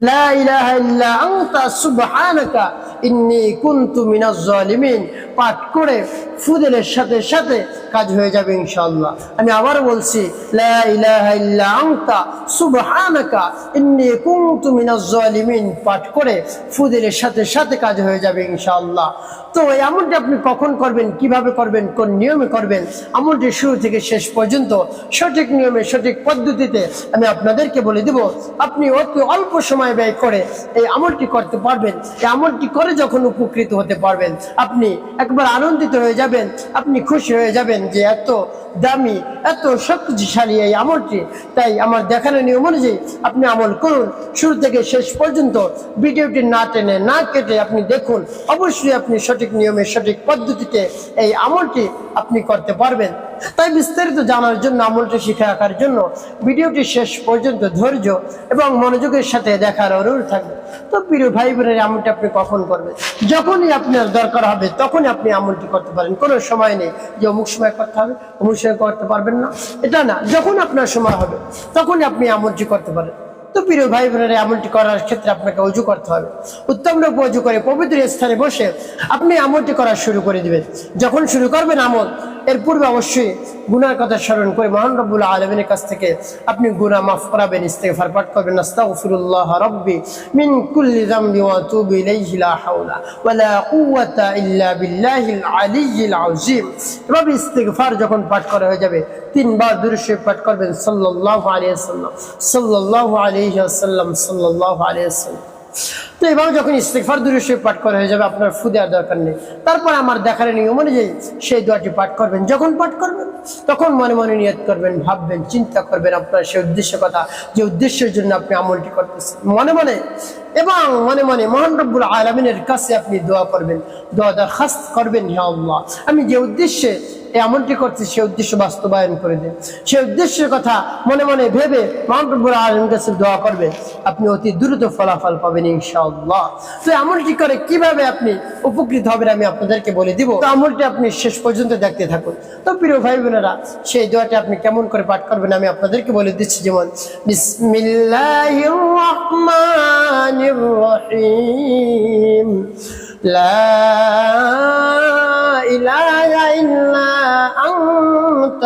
লা ইলাহা ইল্লা আনতা সুবহানাকা ইন্নী কুনতু পাঠ করে ফুদেলের সাথে সাথে কাজ হয়ে যাবে ইনশাআল্লাহ। আমি আবার বলছি ইন্নী কুনতু পাঠ করে ফুদেলের সাথে সাথে কাজ হয়ে যাবে ইনশাআল্লাহ। তো এই আমলটি আপনি কখন করবেন, কীভাবে করবেন, কোন নিয়মে করবেন, আমলটি শুরু থেকে শেষ পর্যন্ত সঠিক নিয়মে, সঠিক পদ্ধতিতে আমি আপনাদেরকে বলে দেব। আপনি অতি অল্প সময় ব্যয় করে এই আমলটি করতে পারবেন। এই আমলটি করে যখন উপকৃত হতে পারবেন, আপনি একবার আনন্দিত হয়ে যাবেন, আপনি খুশি হয়ে যাবেন যে এত দামি, এত শক্তিশালী এই আমলটি। তাই আমার দেখানো নিয়ম অনুযায়ী আপনি আমল করুন। শুরু থেকে শেষ পর্যন্ত ভিডিওটি না টেনে, না কেটে আপনি দেখুন। অবশ্যই আপনি সঠিক নিয়মে, সঠিক পদ্ধতিতে এই আমলটি আপনি করতে পারবেন। তাই বিস্তারিত জানার জন্য, আমলটি শিখে রাখার জন্য ভিডিওটি শেষ পর্যন্ত ধৈর্য এবং মনোযোগের সাথে দেখার অনুরোধ থাকবে। তো প্রিয় ভাই বোনের আমলটি আপনি কখন করবেন যখনই আপনার দরকার হবে, তখনই আপনি আমলটি করতে পারেন। কোনো সময় নেই যে অমুক সময় করতে হবে, অমুক সময় করতে পারবেন না। এটা না, যখন আপনার সময় হবে, তখনই আপনি আমলটি করতে পারেন। তো প্রিয় ভাই বোনেরা আমলটি করার ক্ষেত্রে আপনাকে অজু করতে হবে। উত্তম রূপ অজু করে পবিত্র স্থানে বসে আপনি আমলটি করা শুরু করে দিবেন। যখন শুরু করবেন আমল এর পূর্বে অবশ্যই গুনার কথা স্মরণ করে মহান রব্বুল আলমিনের কাছ থেকে আপনি গুনা মাফ করাবেন, ইস্তেগফার পাঠ করবেন। আস্তাগফিরুল্লাহ রাব্বি মিন কুল্লি যামবি ওয়া আতুবু ইলাইহি লা হাওলা ওয়া লা কুওয়াতা ইল্লা বিল্লাহিল আলিয়্যিল আযীম। এভাবে ইস্তেগফার যখন পাঠ করা হয়ে যাবে, তিনবার দুরূদ পাঠ করবেন সাল্লাল্লাহু আলাইহি ওয়াসাল্লাম। সাল্লাল্লাহু আলাইহি ওয়াসাল্লাম, সাল্লাল্লাহু আলাইহি ওয়াসাল্লাম। তো এভাবে যখন ইস্তেকফার দুরুশে পাঠ করা হয়ে যাবে, আপনার ফু দেওয়ার দরকার নেই। তারপর আমার দেখার নিয়ম অনুযায়ী সেই দোয়াটি পাঠ করবেন। যখন পাঠ করবেন, তখন মনে মনে নিয়ত করবেন, ভাববেন, চিন্তা করবেন আপনার সেই উদ্দেশ্য কথা, যে উদ্দেশ্যের জন্য আপনি আমলটি করতেছেন। মনে মনে, এবং মনে মনে মহান রব্বুল আলমিনের কাছে আপনি দোয়া করবেন। দোয়া দরখাস্ত করবেন হে আল্লাহ। আমি যে উদ্দেশ্যে এই আমলটি করছি, সে উদ্দেশ্য বাস্তবায়ন করে দেন সে উদ্দেশ্যের কথা মনে মনে ভেবে মহানবুর আলমের কাছে দোয়া করবেন আপনি অতি দ্রুত ফলাফল পাবেন ইনশাআল্লাহ। তো এই আমলটি করে কীভাবে আপনি উপকৃত হবেন আমি আপনাদেরকে বলে দিব। তো আমলটি আপনি শেষ পর্যন্ত দেখতে থাকুন। তো প্রিয় ভাই বোনেরা, সেই দোয়াটি আপনি কেমন করে পাঠ করবেন আমি আপনাদেরকে বলে দিচ্ছি, যেমন, বিসমিল্লাহির রহমানির রহিম, লা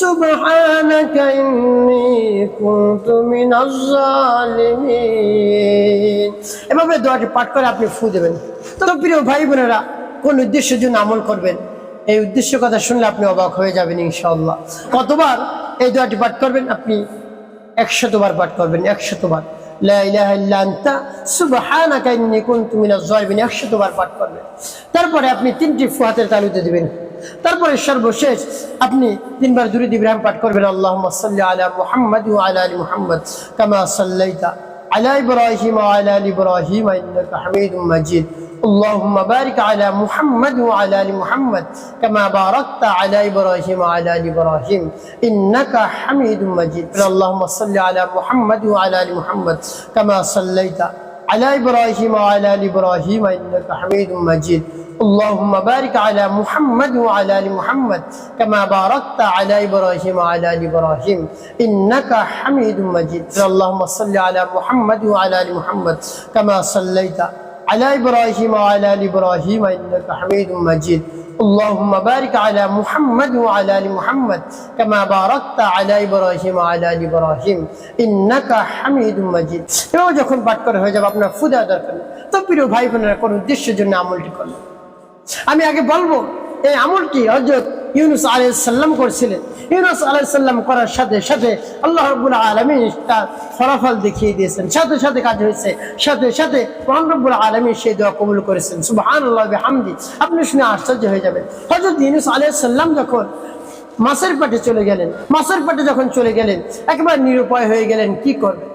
سبحانك إني كنت من الظالمين এভাবে দোয়াটি পাঠ করে আপনি ফু দেবেন তো প্রিয় ভাই বোনেরা কোন উদ্দেশ্যের জন্য আমল করবেন এই উদ্দেশ্য কথা শুনলে আপনি অবাক হয়ে যাবেন ইনশাআল্লাহ কতবার এই দোয়াটি পাঠ করবেন আপনি একশতবার পাঠ করবেন একশতবার লা ইলাহা ইল্লা আনতা সুবহানাকা ইন্নী কুনতু মিনাজ জালিমিন একশতবার পাঠ করবেন তারপরে আপনি তিনটি ফুয়াতের তালুতে দিবেন তারপরে সর্বশেষ আপনি তিনবার দুরুদ ইব্রাহিম পাঠ করবেন আল্লাহুম্মা সাল্লি আলা মুহাম্মাদ ওয়া আলা আলি মুহাম্মাদ কামা সাল্লাইতা على إبراهيم وعلى آل إبراهيم إنك حميد مجيد اللهم بارك على محمد وعلى آل محمد كما باركت على إبراهيم وعلى آل إبراهيم إنك حميد مجيد اللهم صل على محمد وعلى آل محمد كما صليت على إبراهيم وعلى آل إبراهيم إنك حميد مجيد اللهم بارك على محمد وعلى ال محمد كما باركت على ابراهيم وعلى ال ابراهيم انك حميد مجيد اللهم صل على محمد وعلى ال محمد كما صليت على ابراهيم وعلى ال ابراهيم انك حميد مجيد اللهم بارك على محمد وعلى ال محمد كما باركت على ابراهيم وعلى ال ابراهيم انك حميد مجيد এভাবে যখন পাঠ করা হয়ে যাবে আপনার ফুদা দরকার নেই। তো প্রিয় ভাই বোনেরা কোন উদ্দেশ্যের জন্য আমলটি করবেন আমি আগে বলব, এই আমলটি হজরত ইউনুস আলাইসাল্লাম করছিলেন? ইউনুস আলাইসাল্লাম করার সাথে সাথে আল্লাহ রব্বুল আলমী তার ফলাফল দেখিয়ে দিয়েছেন। সাথে সাথে কাজ হয়েছে। সাথে সাথে মহান রব্বুল আলমী সেই দোয়া কবুল করেছেন। সুবাহান হামদি আপনি শুনে আশ্চর্য হয়ে যাবেন। হজরত ইউনুস আলাইসাল্লাম যখন মাছের পাটে চলে গেলেন, মাছের পাটে যখন চলে গেলেন, একেবারে নিরুপায় হয়ে গেলেন, কি করবে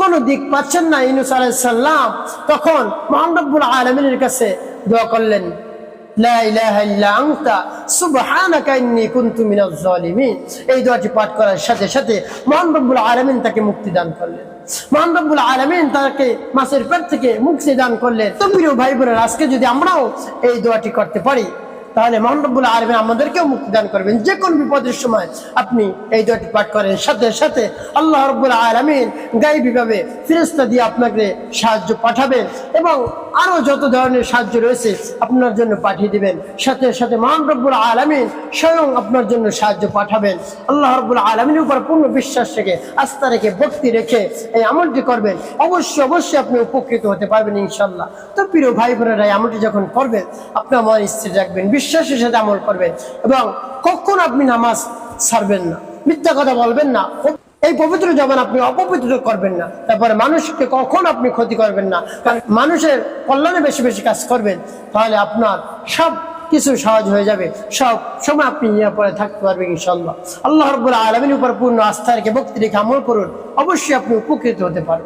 কোনো দিক পাচ্ছেন না ইনুস আলাইসাল্লাম তখন মহানবুল আলমিনের কাছে দোয়া করলেন এই পাঠ করার সাথে সাথে আলামিন তাকে মুক্তি দান করলেন। আলামিন তাকে থেকে মুক্তি দান আজকে যদি আমরাও এই দোয়াটি করতে পারি, তাহলে মহানবুল আলমী আমাদেরকেও মুক্তি দান করবেন। যে কোন বিপদের সময় আপনি এই দোয়াটি পাঠ করেন সাথে সাথে আল্লাহ রব্বুল আলমিন গাইবীভাবে ফিরেস্তা দিয়ে আপনাকে সাহায্য পাঠাবেন এবং আরও যত ধরনের সাহায্য রয়েছে আপনার জন্য পাঠিয়ে দিবেন। সাথে সাথে মহান রব্বুল আলমিন স্বয়ং আপনার জন্য সাহায্য পাঠাবেন। আল্লাহ রব্বুল আলমিনের উপর পূর্ণ বিশ্বাস রেখে, আস্থা রেখে, ভক্তি রেখে এই আমলটি করবেন। অবশ্যই অবশ্যই আপনি উপকৃত হতে পারবেন ইনশাল্লাহ তো প্রিয় ভাই বোনেরা, এই আমলটি যখন করবেন আপনার মন স্থির রাখবেন বিশ্বাসের সাথে আমল করবেন এবং কখন আপনি নামাজ ছাড়বেন না। মিথ্যা কথা বলবেন না। এই পবিত্র জবান আপনি অপবিত্র করবেন না। তারপরে মানুষকে কখন আপনি ক্ষতি করবেন না? কারণ মানুষের কল্যাণে বেশি বেশি কাজ করবেন, তাহলে আপনার সব কিছু সহজ হয়ে যাবে। সব সময় আপনি নিরাপদে থাকতে পারবেন ইনশাল্লাহ আল্লাহ রব্বুল আলমীর উপর পূর্ণ আস্থা রেখে ভক্তি রেখে আমল করুন। অবশ্যই আপনি উপকৃত হতে পারবেন।